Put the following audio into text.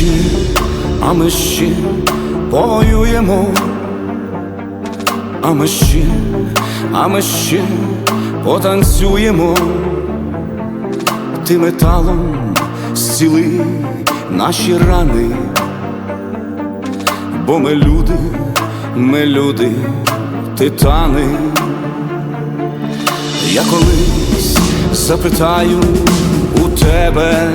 Ще, а ми ще повоюємо, а ми ще, а ми ще потанцюємо, ти металом зціли наші рани, бо ми люди, ми люди, титани. Я колись запитаю у тебе.